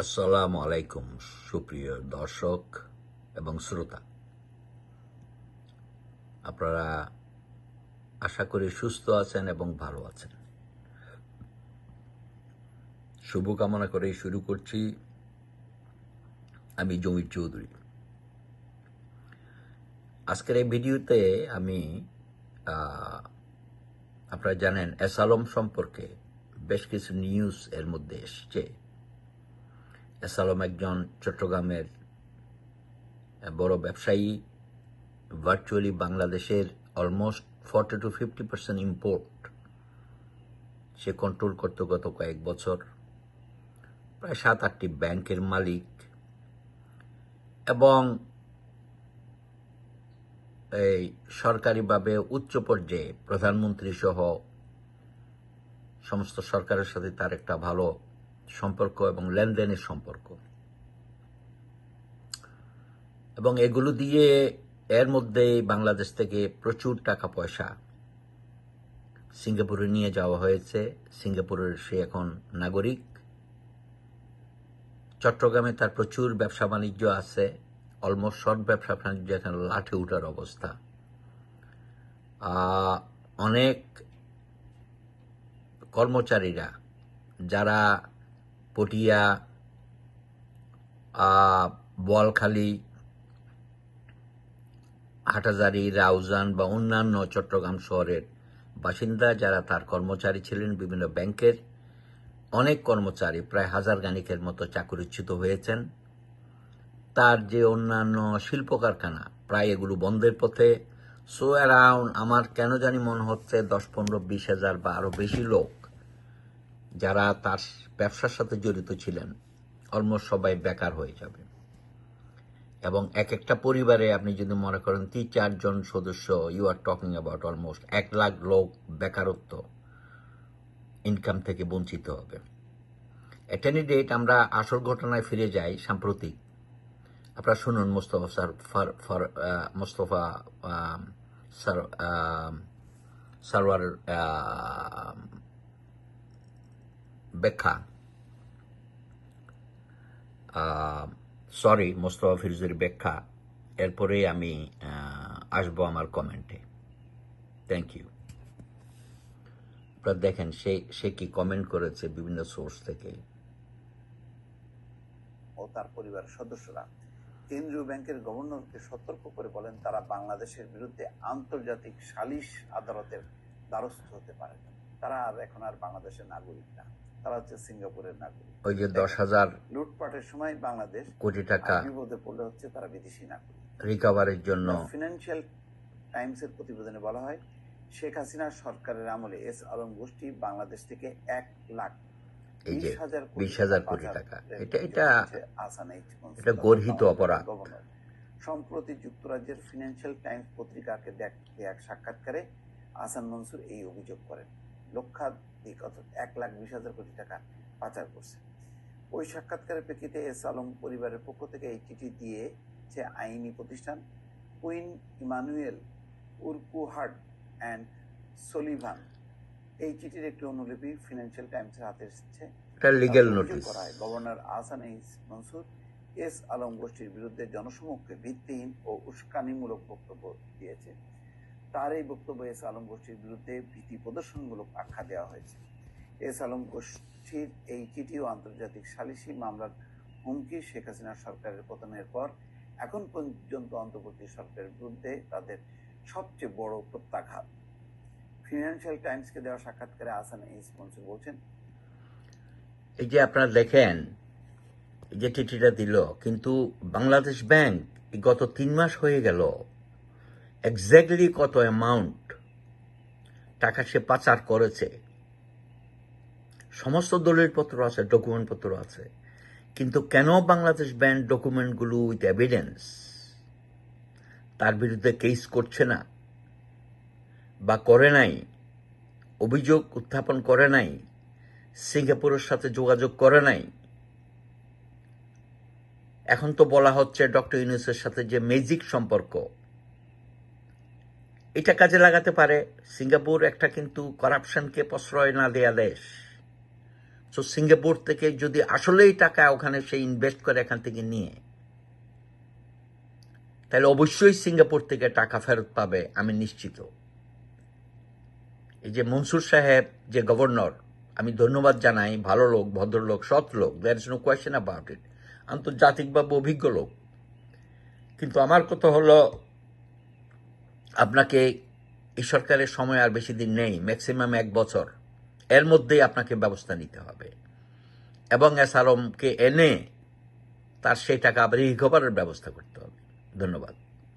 আসসালামু আলাইকুম সুপ্রিয় দর্শক এবং শ্রোতা। আপনারা আশা করি সুস্থ আছেন এবং ভালো আছেন। শুভকামনা করে শুরু করছি আমি জমির চৌধুরী। আজকের এই ভিডিওতে আমি আপনারা জানেন আলম সম্পর্কে বেশ কিছু নিউজ এর মধ্যে এসছে। এস আলম একজন চট্টগ্রামের বড় ব্যবসায়ী ভার্চুয়ালি বাংলাদেশের almost forty to fifty percent import say control করতে গত কয়েক বছর। প্রায় সাত, আটটি ব্যাংকের মালিক। এবং এই সরকারিভাবে উচ্চ পর্যায়ে প্রধানমন্ত্রী সহ সমস্ত সরকারের সাথে তার একটা ভালো সম্পর্ক এবং লেনদেনের সম্পর্ক। এবং এগুলো দিয়ে এর মধ্যে বাংলাদেশ থেকে প্রচুর টাকা পয়সা সিঙ্গাপুরে নিয়ে যাওয়া হয়েছে। সিঙ্গাপুরের সে এখন নাগরিক। চট্টগ্রামে তার প্রচুর ব্যবসা বাণিজ্য আছে। অলমোস্ট সব ব্যবসা বাণিজ্য এখন লাঠে উঠার অবস্থা। অনেক কর্মচারীরা, যারা পটিয়া আহ, বোয়ালখালী হাটাজারি রাউজান বা অন্যান্য চট্টগ্রাম শহরের বাসিন্দা যারা তার কর্মচারী ছিলেন বিভিন্ন ব্যাংকের অনেক কর্মচারী প্রায় হাজার গানিকের মতো চাকরিচ্যুত হয়েছেন। তার যে অন্যান্য শিল্প কারখানা প্রায় এগুলো বন্ধের পথে। সো অ্যারাউন্ড আমার কেন জানি মনে হচ্ছে দশ পনেরো বিশ হাজার বা আরও বেশি লোক যারা তার ব্যবসার সাথে জড়িত ছিলেন অলমোস্ট সবাই বেকার হয়ে যাবে। এবং এক একটা পরিবারে আপনি যদি মনে করেন তিন, চারজন সদস্য you are talking about almost এক লাখ লোক বেকারত্ব ইনকাম থেকে বঞ্চিত হবে। এট এনি ডেট আমরা আসল ঘটনায় ফিরে যাই, সাম্প্রতিক। আপনারা শুনুন Mostafa sir, for for Mostafa sir Sarwar ব্যাখ্যা সরি মোস্তফা ফিরোজের ব্যাখ্যা এরপরে আমি আহ, আসব আমার কমেন্টে থ্যাংক ইউ আপনারা দেখেন সে সে কি কমেন্ট করেছে বিভিন্ন সোর্স থেকে? ও তার পরিবারের সদস্যরা। কেন্দ্রীয় ব্যাংকের গভর্নরকে সতর্ক করে বলেন তারা বাংলাদেশের বিরুদ্ধে আন্তর্জাতিক সালিশ আদালতের দ্বারস্থ হতে পারে। তারা আর এখন আর বাংলাদেশের নাগরিক না। তারা হচ্ছে সিঙ্গাপুরের নাগরিক। ওই যে দশ হাজার লুটপাটের সময় বাংলাদেশ কোটি টাকা বিপদে পড়লে হচ্ছে তারা বিদেশি নাগরিক। রিকভারির জন্য। ফিনান্সিয়াল টাইমসের প্রতিবেদনে বলা হয় শেখ হাসিনা সরকারের আমলে এস আলম গোষ্ঠী বাংলাদেশ থেকে এক লাখ এই যে বিশ হাজার কোটি টাকা। এটা এটা এটা গর্হিত অপরাধ। সম্প্রতি যুক্তরাজ্যের ফিনান্সিয়াল টাইমস পত্রিকাকে দেখ- দেয়া এক সাক্ষাৎকারে আসান মনসুর এই অভিযোগ করেন। লক্ষাধিক অর্থাৎ এক লাখ বিশ হাজার কোটি টাকা পাচার করছে। ওই সাক্ষাৎকারের প্রেক্ষিতে এস আলম পরিবারের পক্ষ থেকে এই চিঠি দিয়ে যে আইনি প্রতিষ্ঠান Quinn Emanuel Urquhart and Sullivan. এই চিঠির একটি অনুলিপি ফিনান্সিয়াল টাইমসের হাতে এসেছে। Governor Ahsan H Mansur S Alam গোষ্ঠীর বিরুদ্ধে জনসমক্ষে ভিত্তিহীন ও উস্কানিমূলক বক্তব্য দিয়েছে। তার এই বক্তব্য এস আলম গোষ্ঠীর বিরুদ্ধে ভীতি প্রদর্শনমূলক আখ্যা দেওয়া হয়েছে। এস আলম গোষ্ঠীর এই চিঠি ও আন্তর্জাতিক সালিসি মামলার হুমকি শেখ হাসিনা সরকারের পতনের পর এখন পর্যন্ত অন্তর্বর্তী সরকারের বিরুদ্ধে তাদের সবচেয়ে বড় প্রত্যাঘাত। ফিনান্সিয়াল টাইমসকে দেওয়া সাক্ষাৎকারে আহসান এইচ মনসুর বলছেন, এই যে আপনারা দেখেন যে চিঠিটা দিল, কিন্তু বাংলাদেশ ব্যাংক গত তিন মাস হয়ে গেল এক্স্যাক্টলি কত অ্যামাউন্ট টাকা সে পাচার করেছে। সমস্ত দলিলপত্র আছে ডকুমেন্টপত্র আছে। কিন্তু কেন বাংলাদেশ ব্যাংক ডকুমেন্টগুলো উইথ এভিডেন্স তার বিরুদ্ধে কেস করছে না? বা করে নাই? অভিযোগ উত্থাপন করে নাই? সিঙ্গাপুরের সাথে যোগাযোগ করে নাই? এখন তো বলা হচ্ছে ডক্টর ইউনুসের সাথে যে ম্যাজিক সম্পর্ক। এটা কাজে লাগাতে পারে। সিঙ্গাপুর একটা কিন্তু করাপশনকে প্রশ্রয় না দেয়া দেশ। সো সিঙ্গাপুর থেকে যদি আসলেই টাকা ওখানে সে ইনভেস্ট করে এখান থেকে নিয়ে, তাহলে অবশ্যই সিঙ্গাপুর থেকে টাকা ফেরত পাবে, আমি নিশ্চিত। এই যে মনসুর সাহেব, যে গভর্নর আমি ধন্যবাদ জানাই, ভালো লোক, ভদ্রলোক, সৎ লোক there is no question about it আন্তর্জাতিকভাবে অভিজ্ঞ লোক। কিন্তু আমার কথা হলো আপনাকে এই সরকারের সময় আর বেশি দিন নেই ম্যাক্সিমাম এক বছর। এর মধ্যেই আপনাকে ব্যবস্থা নিতে হবে। এবং এস আলমকে এনে তার সেই টাকা আবার রিকভারের ব্যবস্থা করতে হবে। ধন্যবাদ।